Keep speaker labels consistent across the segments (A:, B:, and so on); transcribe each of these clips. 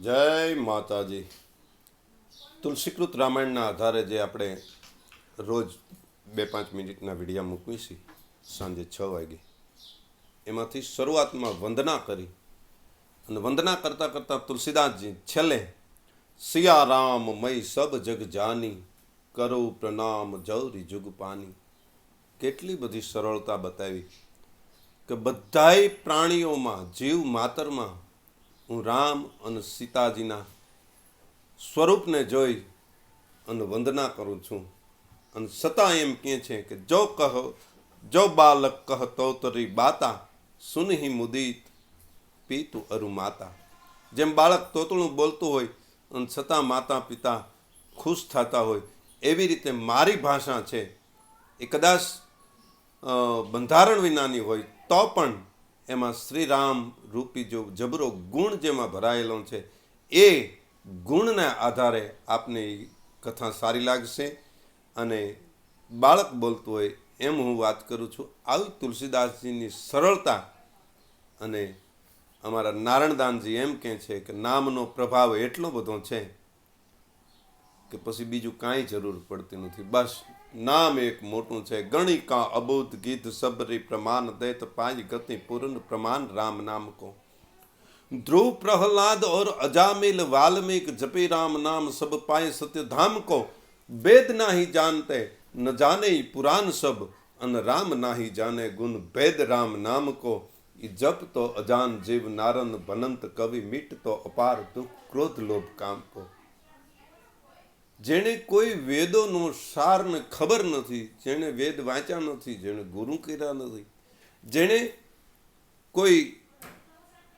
A: જય માતાજી. તુલસીકૃત રામાયણના આધારે જે આપણે રોજ બે પાંચ મિનિટના વિડીયા મૂકવી છીએ સાંજે છ વાગે, એમાંથી શરૂઆતમાં વંદના કરી અને વંદના કરતાં કરતાં તુલસીદાસજી છેલ્લે સિયારામ મય સબ જગ જાની, કરો પ્રણામ જૌરી જુગ પાની. કેટલી બધી સરળતા બતાવી કે બધાય પ્રાણીઓમાં, જીવ માતરમાં હું રામ અને સીતાજીના સ્વરૂપને જોઈ અને વંદના કરું છું. અને છતાં એમ કહે છે કે જો કહો, જો બાલક કહ તોતરી બાતા, સુનહી મુદિત પીતું અરુ માતા. જેમ બાળક તોતળું બોલતું હોય અને છતાં માતા પિતા ખુશ થતા હોય, એવી રીતે મારી ભાષા છે. એ કદાચ બંધારણ વિનાની હોય તો પણ એમાં શ્રીરામ રૂપી જો જબરો ગુણ જેમાં ભરાયેલો છે, એ ગુણના આધારે આપને કથા સારી લાગશે અને બાળક બોલતું હોય એમ હું વાત કરું છું. આવી તુલસીદાસજીની સરળતા અને અમારા નારણદાનજી એમ કહે છે કે નામનો પ્રભાવ એટલો બધો છે કે પછી બીજું કાંઈ જરૂર પડતી નથી. બસ નામ એક મોટું છે ગણિકા અબોધ ગીત સબરી પ્રમાણ દૈત પાંચ ગતિ પૂર્ણ પ્રમાણ રામ નામ કો ध्रुव प्रहलाद और अजामिल वाल्मीक जपी राम नाम सब पाए सत्य धाम को वेद ना ही जानते न जाने ही पुराण सब अन राम ना ही जाने गुण वेद राम नाम को ई जप तो अजान जीव नारन बनंत कवि मिट तो अपार दुख क्रोध लोभ काम को જેણે કોઈ વેદોનો સારને ખબર નથી, જેણે વેદ વાંચ્યા નથી, જેણે ગુરુ કર્યા નથી, જેણે કોઈ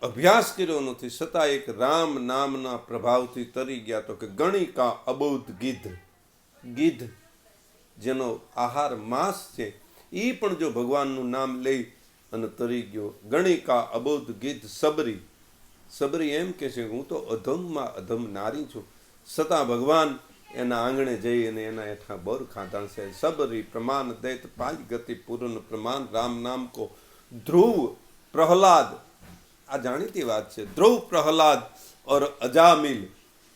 A: અભ્યાસ કર્યો નથી છતાં એક રામ નામના પ્રભાવથી તરી ગયા તો કે ગણિકા અબૌદ્ધ ગીધ ગીધ જેનો આહાર માંસ છે એ પણ જો ભગવાનનું નામ લઈ અને તરી ગયો ગણિકા અબૌદ્ધ ગીધ સબરી સબરી એમ કહે છે, હું તો અધમમાં અધમ નારી છું છતાં ભગવાન એના આંગણે જઈ અને એના હેઠા બર ખાધા છે. સબરી પ્રમાણ દૈત પાંચ ગતિ પૂર્ણ પ્રમાણ રામ નામ કો ધ્રુવ પ્રહલાદ. આ જાણીતી વાત છે. ધ્રુવ પ્રહલાદ ઓર અજામિલ.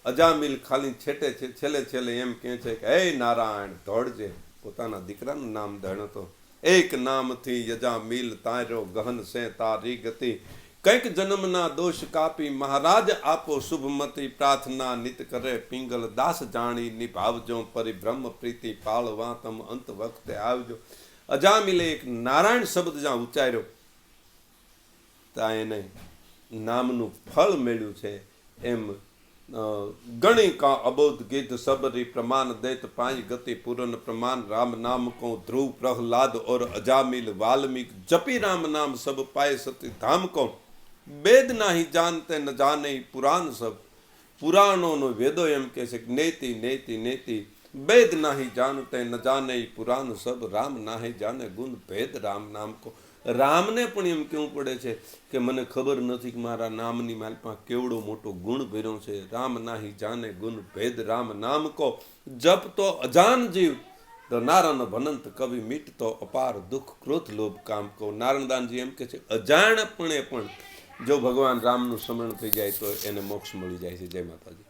A: અજામિલ ખાલી છેટે છે, છેલ્લે છેલ્લે એમ કહે છે કે, હે નારાયણ, ધોળજે. પોતાના દીકરાનું નામ ધણતો એક નામથી યજામિલ તારો ગહન છે તારી ગતિ. કંઈક જન્મના દોષ કાપી મહારાજ આપો શુભમતી પ્રાર્થના નિત કરે. પિંગલ દાસ જાણી નિભાવજો, પરિભ્રમ પ્રીતિ પાળવા તમ અંત વખતે આવજો. અજામિલે એક નારાયણ શબ્દ જ્યાં ઉચ્ચાર્યો ત્યાં એને નામનું ફળ મેળ્યું છે. એમ ગણી કા અબોધ ગીત સબરી પ્રમાણ દૈત પાંચ ગતિ પૂરન પ્રમાણ રામ નામ કો ધ્રુવ પ્રહલાદ ઓર અજામિલ વાલ્મિક જપી રામ નામ સબ પાય સતી ધામ કો. વેદ નાહી જાનતે ન જાને પુરાણ સબ. પુરાણોનો વેદો એમ કહે છે નેતિ નેતિ નેતિ. વેદ નાહી જાનતે ન જાને પુરાણ સબ. રામ નાહી જાને ગુણ ભેદ રામ નામ કો. રામને પણ એમ કેવું પડે છે કે મને ખબર નથી કે મારા નામની માલમાં કેવડો મોટો ગુણ ભર્યો છે. રામ નાહી જાને ગુણ ભેદ રામ નામ કો. જપ તો અજાન જીવ, તો નારણ ભનંત કવિ મીટતો અપાર દુઃખ ક્રોધ લોભ કામ કો. નારણદાનજી એમ કે છે, અજાણપણે પણ જો ભગવાન રામનું સ્મરણ થઈ જાય તો એને મોક્ષ મળી જાય છે. જય માતાજી.